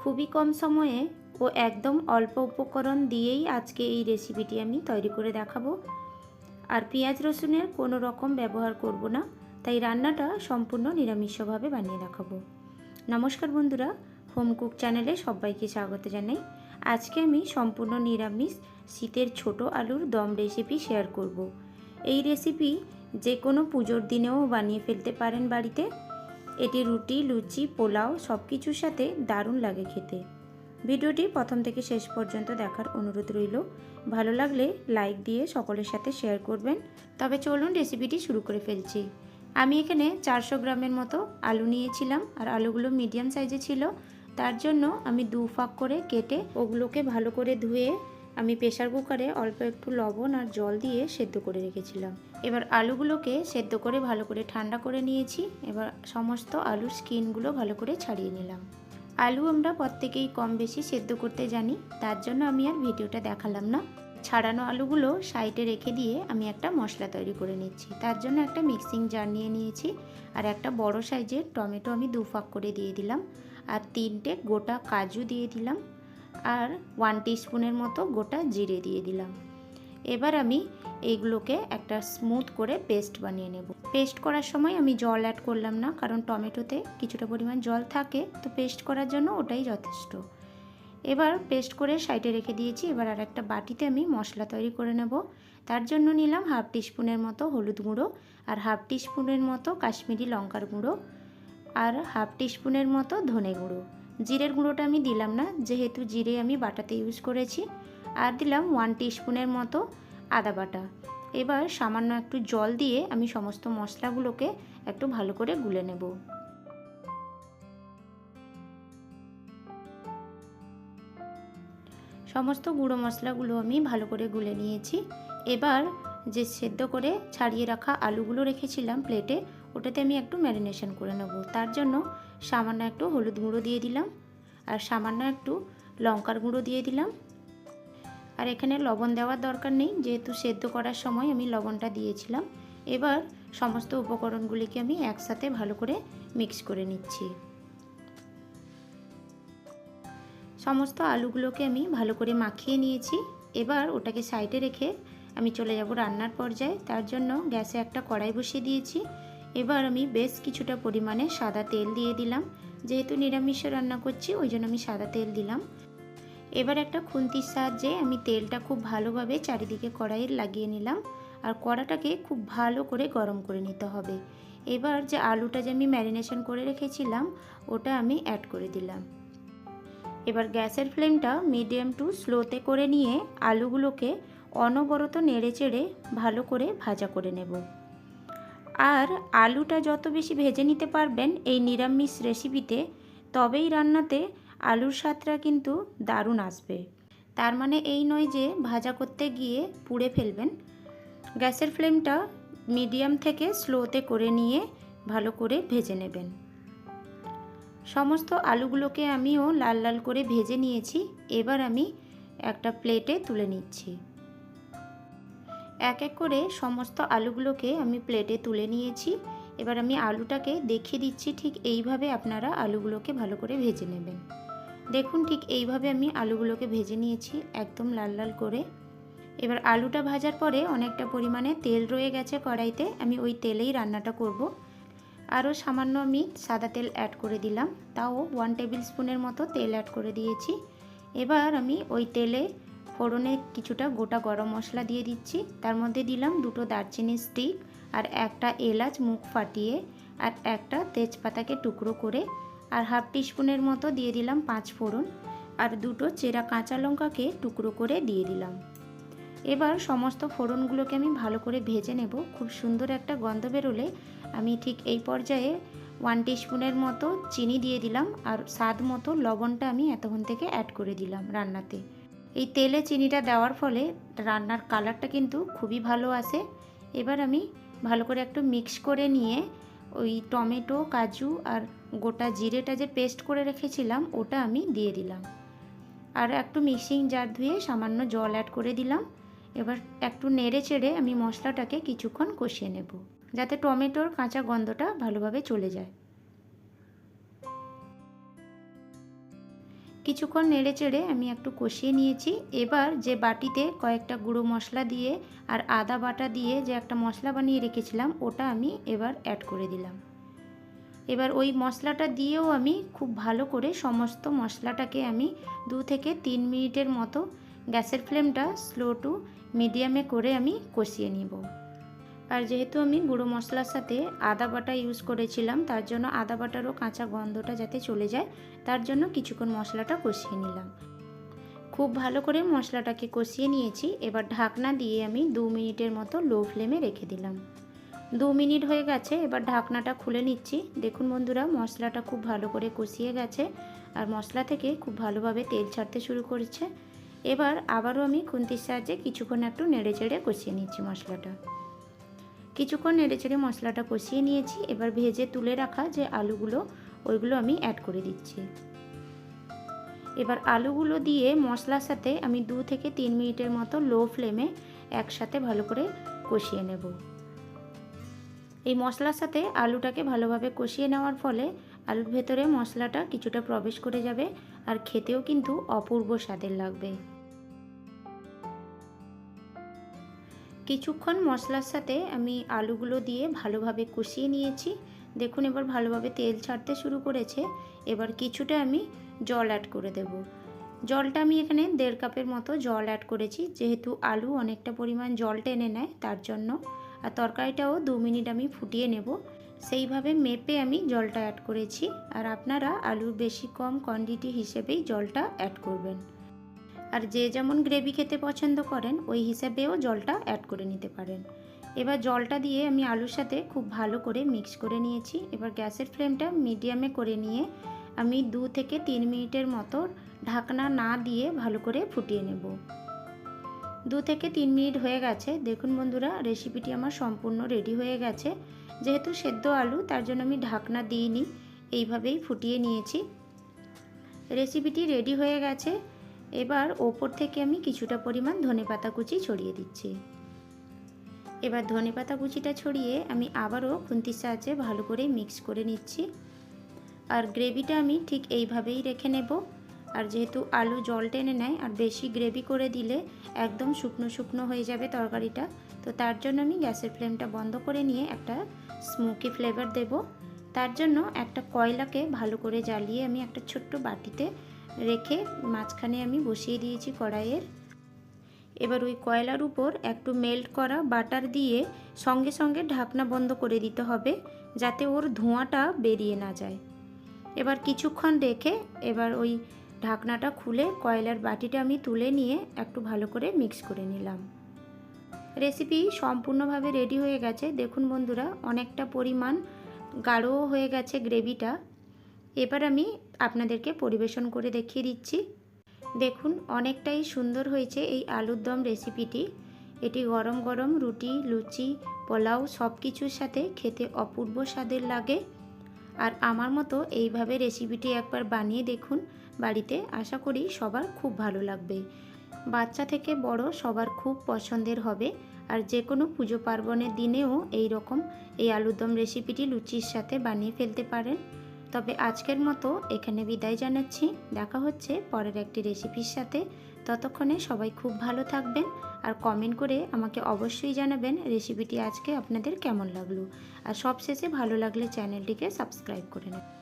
খুবই কম সময়ে ও একদম অল্প উপকরণ দিয়েই আজকে এই রেসিপিটি আমি তৈরি করে দেখাবো। আর পেঁয়াজ রসুনের কোনো রকম ব্যবহার করব না, তাই রান্নাটা সম্পূর্ণ নিরামিষভাবে বানিয়ে দেখাবো। নমস্কার বন্ধুরা, হোম কুক চ্যানেলে সবাইকে স্বাগত জানাই। আজকে আমি সম্পূর্ণ নিরামিষ শীতের ছোট আলুর দম রেসিপি শেয়ার করব। এই রেসিপি যে কোনো পুজোর দিনেও বানিয়ে ফেলতে পারেন বাড়িতে এটি রুটি, লুচি, পোলাও সব কিছুর সাথে দারুণ লাগে খেতে। ভিডিওটি প্রথম থেকে শেষ পর্যন্ত দেখার অনুরোধ রইল। ভালো লাগলে লাইক দিয়ে সকলের সাথে শেয়ার করবেন। তবে চলুন রেসিপিটি শুরু করে ফেলছি। আমি এখানে চারশো গ্রামের মতো আলু নিয়েছিলাম আর আলুগুলো মিডিয়াম সাইজে ছিল। তার জন্য আমি দু ফাঁক করে কেটে ওগুলোকে ভালো করে ধুয়ে আমি প্রেশার কুকারে অল্প একটু লবণ আর জল দিয়ে সেদ্ধ করে রেখেছিলাম। এবার আলুগুলোকে সেদ্ধ করে ভালো করে ঠান্ডা করে নিয়েছি। এবার সমস্ত আলুর স্কিনগুলো ভালো করে ছাড়িয়ে নিলাম। আলু আমরা প্রত্যেকেই কম বেশি সেদ্ধ করতে জানি, তার জন্য আমি আর ভিডিওটা দেখালাম না। ছাড়ানো আলুগুলো সাইডে রেখে দিয়ে আমি একটা মশলা তৈরি করে নিচ্ছি। তার জন্য একটা মিক্সিং জার নিয়ে নিয়েছি আর একটা বড় সাইজের টমেটো আমি দু ফাঁক করে দিয়ে দিলাম। আর তিনটে গোটা কাজু দিয়ে দিলাম। আর ওয়ান স্পুনের মতো গোটা জিরে দিয়ে দিলাম। এবার আমি এইগুলোকে একটা স্মুথ করে পেস্ট বানিয়ে নেব। পেস্ট করার সময় আমি জল অ্যাড করলাম না, কারণ টমেটোতে কিছুটা পরিমাণ জল থাকে, তো পেস্ট করার জন্য ওটাই যথেষ্ট। এবার পেস্ট করে সাইডে রেখে দিয়েছি, এবার আর একটা বাটিতে আমি মশলা তৈরি করে নেব। তার জন্য নিলাম হাফ টিস্পুনের মতো হলুদ গুঁড়ো আর হাফ টিস্পুনের মতো কাশ্মীরি লঙ্কার গুঁড়ো আর হাফ টিস্পুনের মতো ধনে গুঁড়ো। জিরের গুঁড়োটা আমি দিলাম না, যেহেতু জিরে আমি বাটাতে ইউজ করেছি। আর দিলাম ওয়ান টিস্পুনের মতো আদা বাটা। এবার সামান্য একটু জল দিয়ে আমি সমস্ত মশলাগুলোকে একটু ভালো করে গুলে নেব। সমস্ত গুঁড়ো মশলাগুলো আমি ভালো করে গুলে নিয়েছি। এবার যে সেদ্ধ করে ছাড়িয়ে রাখা আলুগুলো রেখেছিলাম প্লেটে ওটাতে আমি একটু ম্যারিনেশন করে নেব। তার জন্য সামান্য একটু হলুদ গুঁড়ো দিয়ে দিলাম আর সামান্য একটু লঙ্কার গুঁড়ো দিয়ে দিলাম। আর এখানে লবণ দেওয়ার দরকার নেই, যেহেতু সেদ্ধ করার সময় আমি লবণটা দিয়েছিলাম। এবার সমস্ত উপকরণগুলিকে আমি একসাথে ভালো করে মিক্স করে নিচ্ছি। সমস্ত আলুগুলোকে আমি ভালো করে মাখিয়ে নিয়েছি। এবার ওটাকে সাইডে রেখে আমি চলে যাব রান্নার পর্যায়ে। তার জন্য গ্যাসে একটা কড়াই বসিয়ে দিয়েছি। এবার আমি বেশ কিছুটা পরিমাণে সাদা তেল দিয়ে দিলাম। যেহেতু নিরামিষে রান্না করছি, ওই জন্য আমি সাদা তেল দিলাম। এবার একটা খুন্তির সাহায্যে আমি তেলটা খুব ভালোভাবে চারিদিকে কড়াইয়ের লাগিয়ে নিলাম। আর কড়াটাকে খুব ভালো করে গরম করে নিতে হবে। এবার যে আলুটা যে আমি ম্যারিনেশন করে রেখেছিলাম, ওটা আমি অ্যাড করে দিলাম। এবার গ্যাসের ফ্লেমটা মিডিয়াম টু স্লোতে করে নিয়ে আলুগুলোকে অনবরত নেড়ে চেড়ে ভালো করে ভাজা করে নেব। আর আলুটা যত বেশি ভেজে নিতে পারবেন এই নিরামিষ রেসিপিতে তবেই রান্নাতে আলুর স্বাদটা কিন্তু দারুণ আসবে। তার মানে এই নয় যে ভাজা করতে গিয়ে পুড়ে ফেলবেন। গ্যাসের ফ্লেমটা মিডিয়াম থেকে স্লোতে করে নিয়ে ভালো করে ভেজে নেবেন। সমস্ত আলুগুলোকে আমিও লাল লাল করে ভেজে নিয়েছি। এবার আমি একটা প্লেটে তুলে নিচ্ছি। এক এক করে সমস্ত আলুগুলোকে আমি প্লেটে তুলে নিয়েছি। এবার আমি আলুটাকে দেখিয়ে দিচ্ছি ঠিক এইভাবে আপনারা আলুগুলোকে ভালো করে ভেজে নেবেন। দেখুন ঠিক এইভাবে আমি আলুগুলোকে ভেজে নিয়েছি একদম লাল লাল করে। এবার আলুটা ভাজার পরে অনেকটা পরিমাণে তেল রয়ে গেছে কড়াইতে, আমি ওই তেলেই রান্নাটা করব। আরও সামান্য আমি সাদা তেল অ্যাড করে দিলাম, তাও ওয়ান টেবিল স্পুনের মতো তেল অ্যাড করে দিয়েছি। এবার আমি ওই তেলে ফোড়নে কিছুটা গোটা গরম মশলা দিয়ে দিচ্ছি। তার মধ্যে দিলাম দুটো দারচিনি স্টিক আর একটা এলাচ মুখ ফাটিয়ে আর একটা তেজপাতাকে টুকরো করে আর হাফ টিস্পুনের মতো দিয়ে দিলাম পাঁচ ফোড়ন আর দুটো চেরা কাঁচা লঙ্কাকে টুকরো করে দিয়ে দিলাম। এবার সমস্ত ফোড়নগুলোকে আমি ভালো করে ভেজে নেব। খুব সুন্দর একটা গন্ধ বেরোলে আমি ঠিক এই পর্যায়ে ওয়ান টিস্পুনের মতো চিনি দিয়ে দিলাম আর স্বাদ মতো লবণটা আমি এতক্ষণ থেকে অ্যাড করে দিলাম রান্নাতে। এই তেলে চিনিটা দেওয়ার ফলে রান্নার কালারটা কিন্তু খুবই ভালো আসে। এবার আমি ভালো করে একটু মিক্স করে নিয়ে ওই টমেটো, কাজু আর গোটা জিরেটা যে পেস্ট করে রেখেছিলাম, ওটা আমি দিয়ে দিলাম। আর একটু মিক্সিং জার ধুয়ে সামান্য জল অ্যাড করে দিলাম। এবার একটু নেড়ে চেড়ে আমি মশলাটাকে কিছুক্ষণ কষিয়ে নেব, যাতে টমেটোর কাঁচা গন্ধটা ভালোভাবে চলে যায়। কিছুক্ষণ নেড়ে চেড়ে আমি একটু কষিয়ে নিয়েছি। এবার যে বাটিতে কয়েকটা গুঁড়ো মশলা দিয়ে আর আদা বাটা দিয়ে যে একটা মশলা বানিয়ে রেখেছিলাম, ওটা আমি এবার অ্যাড করে দিলাম। এবার ওই মশলাটা দিয়েও আমি খুব ভালো করে সমস্ত মশলাটাকে আমি দু থেকে তিন মিনিটের মতো গ্যাসের ফ্লেমটা স্লো টু মিডিয়ামে করে আমি কষিয়ে নিব। আর যেহেতু আমি গুঁড়ো মশলার সাথে আদা বাটা ইউজ করেছিলাম, তার জন্য আদা বাটারও কাঁচা গন্ধটা যাতে চলে যায়, তার জন্য কিছুক্ষণ মশলাটা কষিয়ে নিলাম। খুব ভালো করে মশলাটাকে কষিয়ে নিয়েছি, এবার ঢাকনা দিয়ে আমি দু মিনিটের মতো লো ফ্লেমে রেখে দিলাম। দু মিনিট হয়ে গেছে, এবার ঢাকনাটা খুলে নিচ্ছি। দেখুন বন্ধুরা, মশলাটা খুব ভালো করে কষিয়ে গেছে, আর মশলা থেকে খুব ভালোভাবে তেল ছাড়তে শুরু করেছে। এবার আবারও আমি খুন্তির সাহায্যে কিছুক্ষণ একটু নেড়ে চেড়ে কষিয়ে নিচ্ছি মশলাটা। কিছুক্ষণ নেড়ে চেড়ে মশলাটা কষিয়ে নিয়েছি। এবার ভেজে তুলে রাখা যে আলুগুলো, ওইগুলো আমি অ্যাড করে দিচ্ছি। এবার আলুগুলো দিয়ে মশলার সাথে আমি দু থেকে তিন মিনিটের মতো লো ফ্লেমে একসাথে ভালো করে কষিয়ে নেব। এই মশলার সাথে আলুটাকে ভালোভাবে কষিয়ে নেওয়ার ফলে আলুর ভেতরে মশলাটা কিছুটা প্রবেশ করে যাবে আর খেতেও কিন্তু অপূর্ব স্বাদের লাগবে। কিছুক্ষণ মশলার সাথে আমি আলুগুলো দিয়ে ভালোভাবে কষিয়ে নিয়েছি। দেখুন, এবার ভালোভাবে তেল ছাড়তে শুরু করেছে। এবার কিছুটা আমি জল অ্যাড করে দেব। জলটা আমি এখানে দেড় কাপের মতো জল অ্যাড করেছি। যেহেতু আলু অনেকটা পরিমাণ জল টেনে নেয়, তার জন্য। আর তরকারিটাও দু মিনিট আমি ফুটিয়ে নেব। সেইভাবে মেপে আমি জলটা অ্যাড করেছি। আর আপনারা আলুর বেশি কম কোয়ান্টিটি হিসেবেই জলটা অ্যাড করবেন। আর যে যেমন গ্রেভি খেতে পছন্দ করেন, ওই হিসাবেও জলটা অ্যাড করে নিতে পারেন। এবার জলটা দিয়ে আমি আলুর সাথে খুব ভালো করে মিক্স করে নিয়েছি। এবার গ্যাসের ফ্লেমটা মিডিয়ামে করে নিয়ে আমি দু থেকে তিন মিনিটের মতো ঢাকনা না দিয়ে ভালো করে ফুটিয়ে নেব। দু থেকে তিন মিনিট হয়ে গেছে। দেখুন বন্ধুরা রেসিপিটি আমার সম্পূর্ণ রেডি হয়ে গেছে। যেহেতু সেদ্ধ আলু, তার জন্য আমি ঢাকনা দিইনি। এইভাবেই ফুটিয়ে নিয়েছি। রেসিপিটি রেডি হয়ে গেছে। এবার ওপর থেকে আমি কিছুটা পরিমাণ ধনেপাতা কুচি ছড়িয়ে দিচ্ছি। এবার ধনেপাতা কুচিটা ছড়িয়ে আমি আবারও খুন্তির সাহায্যে ভালো করে মিক্স করে নিচ্ছি। আর গ্রেভিটা আমি ঠিক এইভাবেই রেখে নেব। আর যেহেতু আলু জল টেনে নেয়, আর বেশি গ্রেভি করে দিলে একদম শুকনো শুকনো হয়ে যাবে তরকারিটা, তো তার জন্য আমি গ্যাসের ফ্লেমটা বন্ধ করে নিয়ে একটা স্মোকি ফ্লেভার দেব। তার জন্য একটা কয়লাকে ভালো করে জ্বালিয়ে আমি একটা ছোট্ট বাটিতে রেখে মাঝখানে আমি বসিয়ে দিয়েছি কড়াইয়ের। এবার ওই কয়লার উপর একটু মেল্ট করা বাটার দিয়ে সঙ্গে সঙ্গে ঢাকনা বন্ধ করে দিতে হবে যাতে ওর ধোঁয়াটা বেরিয়ে না যায়। এবার কিছুক্ষণ রেখে এবার ওই ঢাকনাটা খুলে কয়লার বাটিটা আমি তুলে নিয়ে একটু ভালো করে মিক্স করে নিলাম। রেসিপি সম্পূর্ণভাবে রেডি হয়ে গেছে। দেখুন বন্ধুরা, অনেকটা পরিমাণ গাঢ়ও হয়ে গেছে গ্রেভিটা এবার আমি আপনাদেরকে পরিবেশন করে দেখিয়ে দিচ্ছি। দেখুন, অনেকটাই সুন্দর হয়েছে এই আলুর দম রেসিপিটি। এটি গরম গরম রুটি, লুচি, পোলাও সব কিছুর সাথে খেতে অপূর্ব স্বাদের লাগে। আর আমার মতো এইভাবে রেসিপিটি একবার বানিয়ে দেখুন বাড়িতে, আশা করি সবার খুব ভালো লাগবে। বাচ্চা থেকে বড় সবার খুব পছন্দের হবে। আর যে কোনো পুজো পার্বণের দিনেও এই রকম এই আলুর দম রেসিপিটি লুচির সাথে বানিয়ে ফেলতে পারেন। তবে আজকের মতো এখানে বিদায় জানাচ্ছি। দেখা হচ্ছে পরের একটি রেসিপির সাথে। ততক্ষণে সবাই খুব ভালো থাকবেন আর কমেন্ট করে আমাকে অবশ্যই জানাবেন রেসিপিটি আজকে আপনাদের কেমন লাগল। আর সবশেষে ভালো লাগলে চ্যানেলটিকে সাবস্ক্রাইব করে নেবেন।